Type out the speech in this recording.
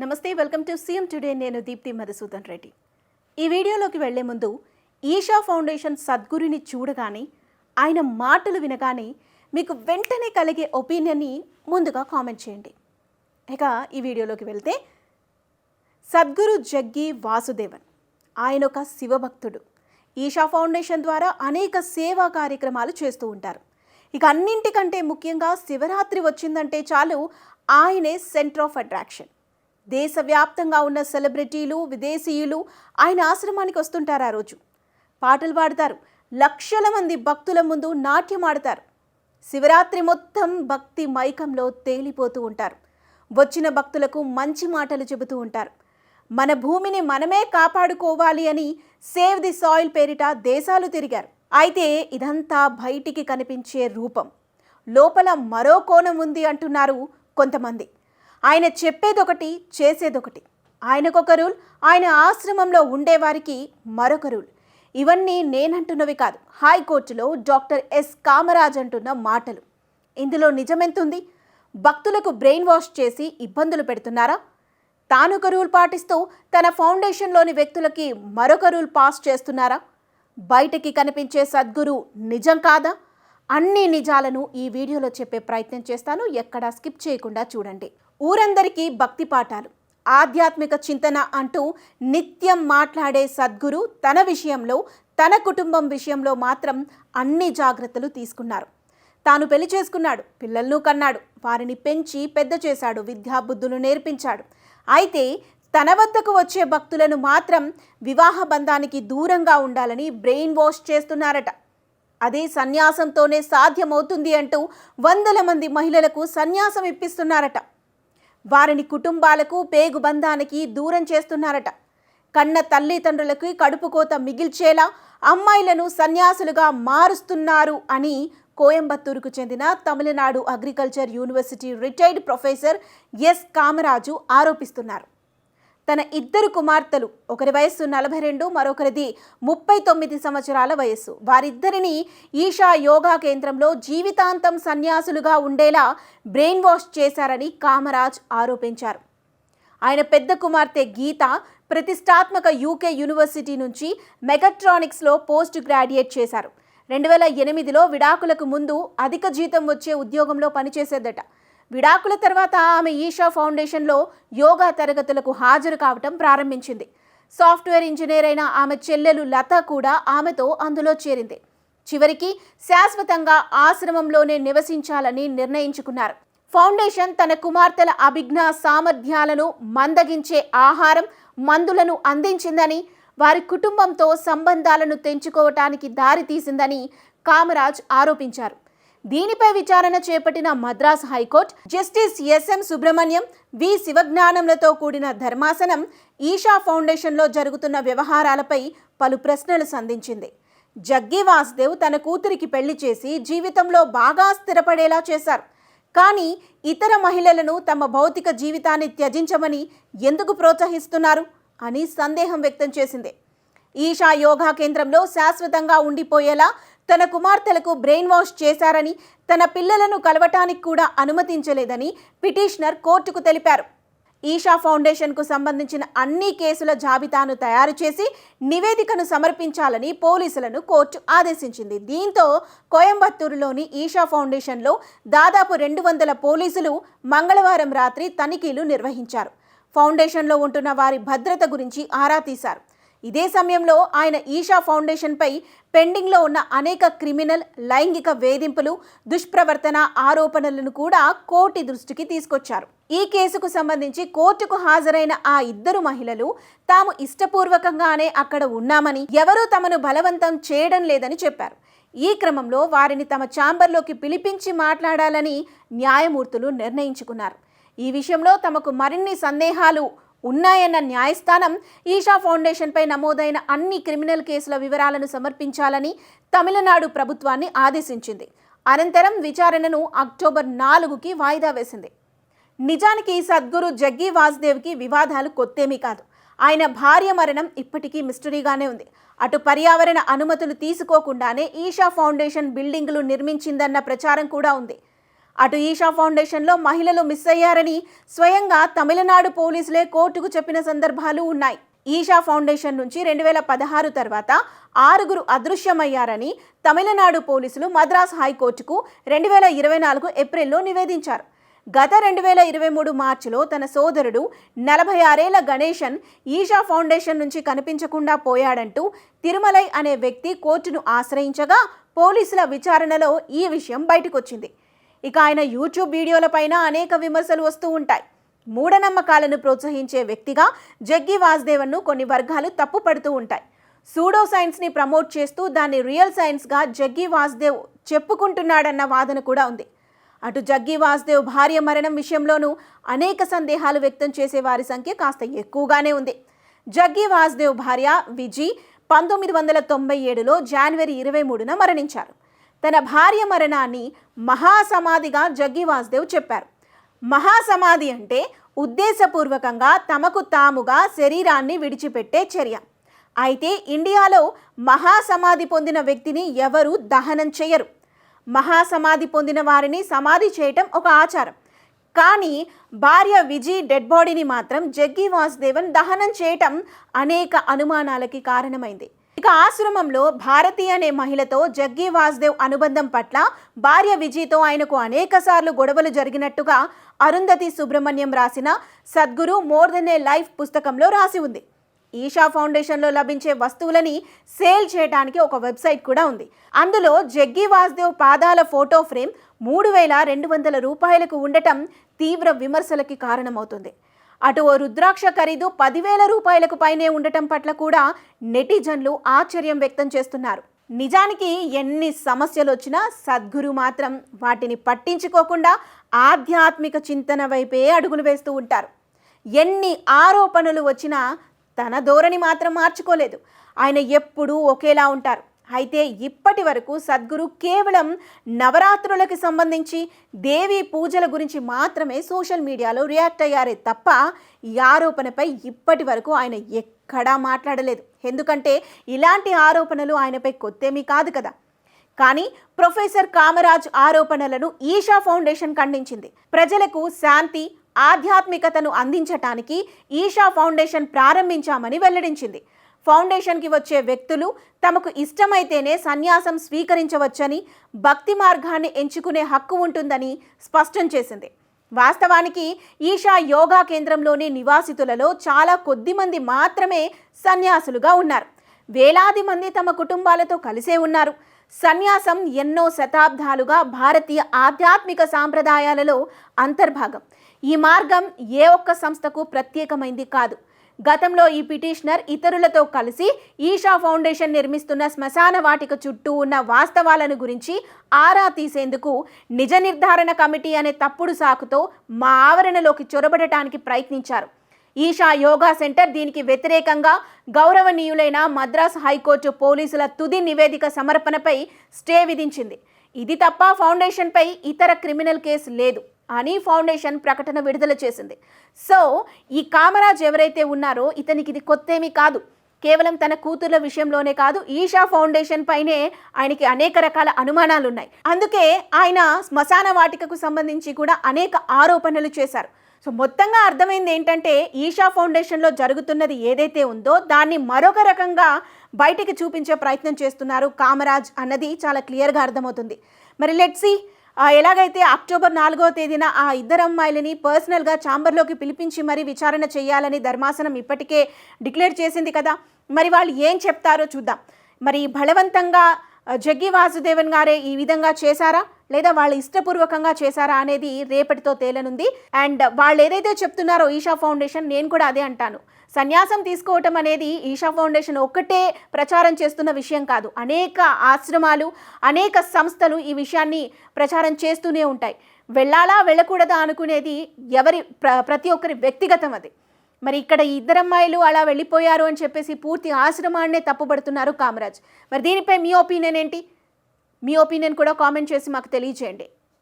నమస్తే welcome to CM today. నేను దీప్తి మధుసూదన్ రెడ్డి. ఈ వీడియోలోకి వెళ్ళే ముందు ఈషా ఫౌండేషన్ సద్గురుని చూడగానే ఆయన మాటలు వినగానే మీకు వెంటనే కలిగే ఒపీనియన్ని ముందుగా కామెంట్ చేయండి. ఇక ఈ వీడియోలోకి వెళ్తే సద్గురు జగ్గి వాసుదేవన్. ఆయన ఒక శివభక్తుడు. ఈషా ఫౌండేషన్ ద్వారా అనేక సేవా కార్యక్రమాలు చేస్తూ ఉంటారు. ఇక అన్నింటికంటే ముఖ్యంగా శివరాత్రి వచ్చిందంటే చాలు ఆయనే సెంటర్ ఆఫ్ అట్రాక్షన్. దేశవ్యాప్తంగా ఉన్న సెలబ్రిటీలు విదేశీయులు ఆయన ఆశ్రమానికి వస్తుంటారు ఆ రోజు. పాటలు పాడతారు. లక్షల మంది భక్తుల ముందు నాట్యం ఆడతారు. శివరాత్రి మొత్తం భక్తి మైకంలో తేలిపోతూ ఉంటారు. వచ్చిన భక్తులకు మంచి మాటలు చెబుతూ ఉంటారు. మన భూమిని మనమే కాపాడుకోవాలి అని సేవ్ ది సాయిల్ పేరిట దేశాలు తిరిగారు. అయితే ఇదంతా బయటికి కనిపించే రూపం. లోపల మరో కోణం ఉంది అంటున్నారు కొంతమంది. ఆయన చెప్పేదొకటి చేసేదొకటి. ఆయనకొక రూల్ ఆయన ఆశ్రమంలో ఉండేవారికి మరొక రూల్. ఇవన్నీ నేనంటున్నవి కాదు. హైకోర్టులో డాక్టర్ ఎస్. కామరాజ్ అంటున్న మాటలు. ఇందులో నిజమెంతుంది? భక్తులకు బ్రెయిన్ వాష్ చేసి ఇబ్బందులు పెడుతున్నారా? తానొక రూల్ పాటిస్తూ తన ఫౌండేషన్లోని వ్యక్తులకి మరొక రూల్ పాస్ చేస్తున్నారా? బయటకి కనిపించే సద్గురు నిజం కాదా? అన్ని నిజాలను ఈ వీడియోలో చెప్పే ప్రయత్నం చేస్తాను. ఎక్కడా స్కిప్ చేయకుండా చూడండి. ఊరందరికీ భక్తి పాఠాలు ఆధ్యాత్మిక చింతన అంటూ నిత్యం మాట్లాడే సద్గురు తన విషయంలో తన కుటుంబం విషయంలో మాత్రం అన్ని జాగ్రత్తలు తీసుకున్నారు. తాను పెళ్ళి చేసుకున్నాడు పిల్లలను కన్నాడు వారిని పెంచి పెద్ద చేశాడు విద్యాబుద్ధులు నేర్పించాడు. అయితే తన వద్దకు వచ్చే భక్తులను మాత్రం వివాహ బంధానికి దూరంగా ఉండాలని బ్రెయిన్ వాష్ చేస్తున్నారట. అదే సన్యాసంతోనే సాధ్యమవుతుంది అంటూ వందల మంది మహిళలకు సన్యాసం ఇప్పిస్తున్నారట. వారిని కుటుంబాలకు పేగు బంధానికి దూరం చేస్తున్నారట. కన్న తల్లిదండ్రులకి కడుపు కోత మిగిల్చేలా అమ్మాయిలను సన్యాసులుగా మారుస్తున్నారు అని కోయంబత్తూరుకు చెందిన Tamil Nadu agriculture university retired professor S Kamaraju ఆరోపిస్తున్నారు. తన ఇద్దరు కుమార్తెలు ఒకరి వయస్సు నలభై రెండు మరొకరిది ముప్పై తొమ్మిది సంవత్సరాల వయస్సు. వారిద్దరిని ఈషా యోగా కేంద్రంలో జీవితాంతం సన్యాసులుగా ఉండేలా బ్రెయిన్ వాష్ చేశారని కామరాజ్ ఆరోపించారు. ఆయన పెద్ద కుమార్తె గీత ప్రతిష్టాత్మక యూకే యూనివర్సిటీ నుంచి మెగట్రానిక్స్లో పోస్ట్ గ్రాడ్యుయేట్ చేశారు. రెండు వేల ఎనిమిదిలో విడాకులకు ముందు అధిక జీతం వచ్చే ఉద్యోగంలో పనిచేసేదట. విడాకుల తర్వాత ఆమె ఈషా ఫౌండేషన్లో యోగా తరగతులకు హాజరు కావటం ప్రారంభించింది. సాఫ్ట్వేర్ ఇంజనీర్ అయిన ఆమె చెల్లెలు లత కూడా ఆమెతో అందులో చేరింది. చివరికి శాశ్వతంగా ఆశ్రమంలోనే నివసించాలని నిర్ణయించుకున్నారు. ఫౌండేషన్ తన కుమార్తెల అభిజ్ఞా సామర్థ్యాలను మందగించే ఆహారం మందులను అందించిందని వారి కుటుంబంతో సంబంధాలను తెంచుకోవటానికి దారితీసిందని కామరాజ్ ఆరోపించారు. దీనిపై విచారణ చేపట్టిన Madras high court justice S M Subrahmanyam V శివజ్ఞానంలతో కూడిన ధర్మాసనం ఈషా ఫౌండేషన్లో జరుగుతున్న వ్యవహారాలపై పలు ప్రశ్నలు సంధించింది. జగ్గి వాసుదేవ్ తన కూతురికి పెళ్ళి చేసి జీవితంలో బాగా స్థిరపడేలా చేశారు. కానీ ఇతర మహిళలను తమ భౌతిక జీవితాన్ని త్యజించమని ఎందుకు ప్రోత్సహిస్తున్నారు అని సందేహం వ్యక్తం చేసింది. ఈషా యోగా కేంద్రంలో శాశ్వతంగా ఉండిపోయేలా తన కుమార్తెలకు బ్రెయిన్ వాష్ చేశారని తన పిల్లలను కలవటానికి కూడా అనుమతించలేదని పిటిషనర్ కోర్టుకు తెలిపారు. ఈషా ఫౌండేషన్కు సంబంధించిన అన్ని కేసుల జాబితాను తయారు చేసి నివేదికను సమర్పించాలని పోలీసులను కోర్టు ఆదేశించింది. దీంతో కోయంబత్తూరులోని ఈషా ఫౌండేషన్లో దాదాపు రెండు వందల పోలీసులు మంగళవారం రాత్రి తనిఖీలు నిర్వహించారు. ఫౌండేషన్లో ఉంటున్న వారి భద్రత గురించి ఆరా తీశారు. ఇదే సమయంలో ఆయన ఈషా ఫౌండేషన్పై పెండింగ్లో ఉన్న అనేక క్రిమినల్ లైంగిక వేధింపులు దుష్ప్రవర్తన ఆరోపణలను కూడా కోర్టు దృష్టికి తీసుకొచ్చారు. ఈ కేసుకు సంబంధించి కోర్టుకు హాజరైన ఆ ఇద్దరు మహిళలు తాము ఇష్టపూర్వకంగానే అక్కడ ఉన్నామని ఎవరూ తమను బలవంతం చేయడం లేదని చెప్పారు. ఈ క్రమంలో వారిని తమ ఛాంబర్లోకి పిలిపించి మాట్లాడాలని న్యాయమూర్తులు నిర్ణయించుకున్నారు. ఈ విషయంలో తమకు మరిన్ని సందేహాలు ఉన్నాయన్న న్యాయస్థానం ఈషా ఫౌండేషన్పై నమోదైన అన్ని క్రిమినల్ కేసుల వివరాలను సమర్పించాలని తమిళనాడు ప్రభుత్వాన్ని ఆదేశించింది. అనంతరం విచారణను అక్టోబర్ నాలుగుకి వాయిదా వేసింది. నిజానికి సద్గురు జగ్గి వాసుదేవ్కి వివాదాలు కొత్తేమీ కాదు. ఆయన భార్య మరణం ఇప్పటికీ మిస్టరీగానే ఉంది. అటు పర్యావరణ అనుమతులు తీసుకోకుండానే ఈషా ఫౌండేషన్ బిల్డింగులు నిర్మించిందన్న ప్రచారం కూడా ఉంది. అటు ఈషా ఫౌండేషన్లో మహిళలు మిస్ అయ్యారని స్వయంగా తమిళనాడు పోలీసులే కోర్టుకు చెప్పిన సందర్భాలు ఉన్నాయి. ఈషా ఫౌండేషన్ నుంచి రెండు వేల పదహారు తర్వాత ఆరుగురు అదృశ్యమయ్యారని తమిళనాడు పోలీసులు మద్రాస్ హైకోర్టుకు రెండు వేల ఇరవై నాలుగు ఏప్రిల్లో నివేదించారు. గత రెండు వేల ఇరవై మూడు మార్చిలో తన సోదరుడు నలభై ఆరేళ్ళ గణేశన్ ఈషా ఫౌండేషన్ నుంచి కనిపించకుండా పోయాడంటూ తిరుమలై అనే వ్యక్తి కోర్టును ఆశ్రయించగా పోలీసుల విచారణలో ఈ విషయం బయటకొచ్చింది. ఇక ఆయన యూట్యూబ్ వీడియోలపైన అనేక విమర్శలు వస్తూ ఉంటాయి. మూఢనమ్మకాలను ప్రోత్సహించే వ్యక్తిగా జగ్గి వాసుదేవన్ను కొన్ని వర్గాలు తప్పుపడుతూ ఉంటాయి. సూడో సైన్స్ని ప్రమోట్ చేస్తూ దాన్ని రియల్ సైన్స్గా జగ్గి వాసుదేవ్ చెప్పుకుంటున్నాడన్న వాదన కూడా ఉంది. అటు జగ్గి వాసుదేవ్ భార్య మరణం విషయంలోనూ అనేక సందేహాలు వ్యక్తం చేసే వారి సంఖ్య కాస్త ఎక్కువగానే ఉంది. జగ్గి వాసుదేవ్ భార్య విజి పంతొమ్మిది వందల తొంభై ఏడులో జనవరి ఇరవై మూడున మరణించారు. తన భార్య మరణాన్ని మహాసమాధిగా జగ్గి వాసుదేవ్ చెప్పారు. మహాసమాధి అంటే ఉద్దేశపూర్వకంగా తమకు తాముగా శరీరాన్ని విడిచిపెట్టే చర్య. అయితే ఇండియాలో మహాసమాధి పొందిన వ్యక్తిని ఎవరు దహనం చేయరు మహాసమాధి పొందిన వారిని సమాధి చేయటం ఒక ఆచారం. కానీ భార్య విజయ్ డెడ్ బాడీని మాత్రం జగ్గి వాసుదేవన్ దహనం చేయటం అనేక అనుమానాలకి కారణమైంది. ఇక ఆశ్రమంలో భారతి అనే మహిళతో జగ్గి వాసుదేవ్ అనుబంధం పట్ల భార్య విజయ్తో ఆయనకు అనేక సార్లు గొడవలు జరిగినట్టుగా అరుంధతి సుబ్రహ్మణ్యం రాసిన Sadhguru more than a life పుస్తకంలో రాసి ఉంది. ఈషా ఫౌండేషన్లో లభించే వస్తువులని సేల్ చేయడానికి ఒక వెబ్సైట్ కూడా ఉంది. అందులో జగ్గి వాసుదేవ్ పాదాల ఫోటో ఫ్రేమ్ మూడు వేల రెండు వందల రూపాయలకు ఉండటం తీవ్ర విమర్శలకి కారణమవుతుంది. అటు ఓ రుద్రాక్ష ఖరీదు పదివేల రూపాయలకు పైనే ఉండటం పట్ల కూడా నెటిజన్లు ఆశ్చర్యం వ్యక్తం చేస్తున్నారు. నిజానికి ఎన్ని సమస్యలు వచ్చినా సద్గురు మాత్రం వాటిని పట్టించుకోకుండా ఆధ్యాత్మిక చింతన వైపే అడుగులు వేస్తూ ఉంటారు. ఎన్ని ఆరోపణలు వచ్చినా తన ధోరణి మాత్రం మార్చుకోలేదు. ఆయన ఎప్పుడూ ఒకేలా ఉంటారు. అయితే ఇప్పటి వరకు సద్గురు కేవలం నవరాత్రులకు సంబంధించి దేవి పూజల గురించి మాత్రమే సోషల్ మీడియాలో రియాక్ట్ అయ్యారే తప్ప ఈ ఆరోపణపై ఇప్పటి వరకు ఆయన ఎక్కడా మాట్లాడలేదు. ఎందుకంటే ఇలాంటి ఆరోపణలు ఆయనపై కొత్తేమీ కాదు కదా. కానీ ప్రొఫెసర్ కామరాజ్ ఆరోపణలను ఈషా ఫౌండేషన్ ఖండించింది. ప్రజలకు శాంతి ఆధ్యాత్మికతను అందించటానికి ఈషా ఫౌండేషన్ ప్రారంభించామని వెల్లడించింది. ఫౌండేషన్కి వచ్చే వ్యక్తులు తమకు ఇష్టమైతేనే సన్యాసం స్వీకరించవచ్చని భక్తి మార్గాన్ని ఎంచుకునే హక్కు ఉంటుందని స్పష్టం చేసింది. వాస్తవానికి ఈషా యోగా కేంద్రంలోని నివాసితులలో చాలా కొద్ది మంది మాత్రమే సన్యాసులుగా ఉన్నారు. వేలాది మంది తమ కుటుంబాలతో కలిసే ఉన్నారు. సన్యాసం ఎన్నో శతాబ్దాలుగా భారతీయ ఆధ్యాత్మిక సాంప్రదాయాలలో అంతర్భాగం. ఈ మార్గం ఏ ఒక్క సంస్థకు ప్రత్యేకమైంది కాదు. గతంలో ఈ పిటిషనర్ ఇతరులతో కలిసి ఈషా ఫౌండేషన్ నిర్మిస్తున్న శ్మశాన వాటిక చుట్టూ ఉన్న వాస్తవాలను గురించి ఆరా తీసేందుకు నిజ నిర్ధారణ కమిటీ అనే తప్పుడు సాకుతో మా ఆవరణలోకి చొరబడటానికి ప్రయత్నించారు. ఈషా యోగా సెంటర్ దీనికి వ్యతిరేకంగా గౌరవనీయులైన మద్రాస్ హైకోర్టు పోలీసుల తుది నివేదిక సమర్పణపై స్టే విధించింది. ఇది తప్ప ఫౌండేషన్పై ఇతర క్రిమినల్ కేసు లేదు. అని ఫౌండేషన్ ప్రకటన విడుదల చేసింది. సో ఈ కామరాజ్ ఎవరైతే ఉన్నారో ఇతనికి ఇది కొత్తేమీ కాదు. కేవలం తన కూతుర్ల విషయంలోనే కాదు ఈషా ఫౌండేషన్ పైనే ఆయనకి అనేక రకాల అనుమానాలు ఉన్నాయి అందుకే ఆయన శ్మశాన వాటికకు సంబంధించి కూడా అనేక ఆరోపణలు చేశారు. సో మొత్తంగా అర్థమైంది ఏంటంటే ఈషా ఫౌండేషన్లో జరుగుతున్నది ఏదైతే ఉందో దాన్ని మరొక రకంగా బయటికి చూపించే ప్రయత్నం చేస్తున్నారు కామరాజ్ అన్నది చాలా క్లియర్గా అర్థమవుతుంది. మరి లెట్సీ ఎలాగైతే అక్టోబర్ నాలుగో తేదీన ఆ ఇద్దరు అమ్మాయిలని పర్సనల్గా ఛాంబర్లోకి పిలిపించి మరి విచారణ చేయాలని ధర్మాసనం ఇప్పటికే డిక్లేర్ చేసింది కదా. మరి వాళ్ళు ఏం చెప్తారో చూద్దాం. మరి బలవంతంగా జగ్గి వాసుదేవన్ గారే ఈ విధంగా చేశారా? లేదా వాళ్ళు ఇష్టపూర్వకంగా చేశారా అనేది రేపటితో తేలనుంది. అండ్ వాళ్ళు ఏదైతే చెప్తున్నారో ఈషా ఫౌండేషన్ నేను కూడా అదే అంటాను. సన్యాసం తీసుకోవటం అనేది ఈషా ఫౌండేషన్ ఒక్కటే ప్రచారం చేస్తున్న విషయం కాదు. అనేక ఆశ్రమాలు అనేక సంస్థలు ఈ విషయాన్ని ప్రచారం చేస్తూనే ఉంటాయి. వెళ్ళాలా వెళ్ళకూడదా అనుకునేది ఎవరి ప్ర ప్రతి ఒక్కరి వ్యక్తిగతం అది. మరి ఇక్కడ ఈ ఇద్దరు అమ్మాయిలు అలా వెళ్ళిపోయారు అని చెప్పేసి పూర్తి ఆశ్రమాన్నే తప్పుపడుతున్నారు కామరాజ్. మరి దీనిపై మీ ఒపీనియన్ ఏంటి? మీ ఒపీనియన్ కూడా కామెంట్ చేసి మాకు తెలియజేయండి.